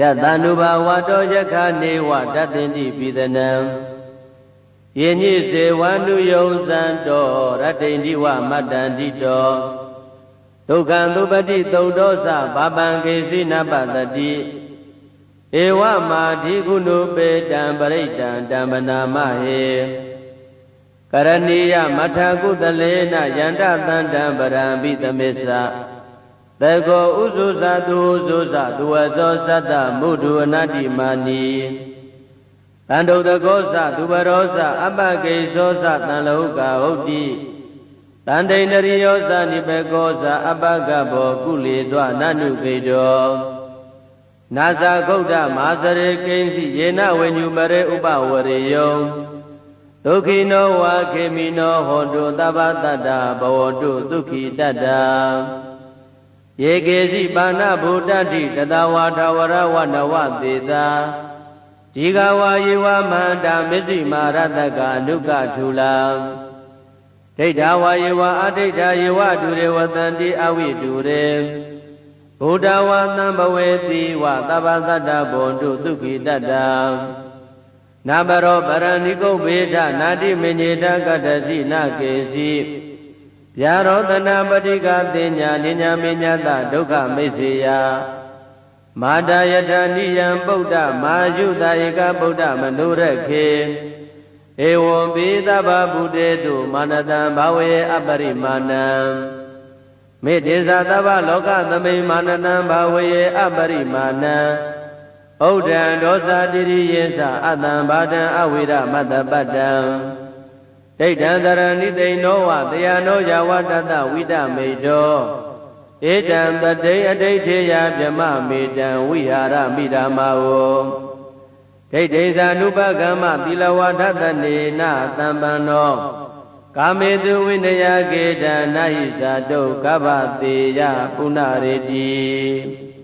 ယတန္တုဘာဝတောယခနေဝတတ္တင်တိပိဒနံယေညိစေဝန္တုယုံဇံတောရတ္တိန္တိဝမတ္တန္တိတောဒုက္ခံသုပတိသုတ်တောသဘာပံကေစီနပတတိဧဝမာဓိကုဏုပေတံပရိတံတံပနာမဟေကရဏီယမထကုတလေနယန္တတန္တံပရံပိသမေသ သေကောဥဇုဇသူဥဇုဇသူဝဇောသတ္တမုဒုအနတ္တိမာနီတန္တုတကောသသူဘရောသအပကေသောသတန်လောကဟုတ်တိတန္တိန္ဒရိယောသနိဘေကောသအပကဘောကုလေတွနနုကေတောနာဇာဂௌဒမာစရေကိဉ္စီယေနဝေညုမရေဥပဝရေယောဒုက္ခိနောဝါခေမိနောဟောတုသဗ္ဗတတ္တဘဝတုဒုက္ခိတတ္တ ယေကေစီပါဏဗုဒ္ဓတိတတဝါထဝရဝနဝသေတာဒီဃဝါယေဝမန္တာမစ္စည်းမာရတကအနုကထူလာဒိဋ္ဌဝါယေဝအဒိဋ္ဌယေဝဒုရေဝတန္တိအဝိဒုရေဘုဒ္ဓဝါသံဘဝေတိဝသဗ္ဗတတ္တဘွန်တုဒုက္ခိတတ္တနာဘရောပရဏိကုဗေဒနာတိမညေတကတ္တစီနကေစီ ဗျာရောတနာပတိကတင်ညာနိညာမညတဒုက္ခမိစ္ဆေယမာတာယထာနိယံပုဒ္ဓမာယုတာဧကပုဒ္ဓမနုရခေဧဝံပိသဗ္ဗဗုတေတုမာနတံဘာဝေအပရိမာဏံမေတ္တေသသဗ္ဗလောကသမိမာနတံဘာဝေအပရိမာဏံဩဒံဒောသတိရိယေသအတံဘာဒံအဝိရမတ္တပတ္တံ ဒိဋ္ဌံတရဏိသိဏောဝတယနောယဝတတဝိတမေတောဧတံတတိအဋိဋ္ဌေယဗြမမေတံဝိဟာရမိဓမ္မာဝဒိဋ္ဌိဇာနုပကမ္မသီလဝါဒတနေနတံပန္နောကာမေတုဝိနယကေတနာဟိဇာတုကဗ္ဗတေယပုဏ္ဏရေတိ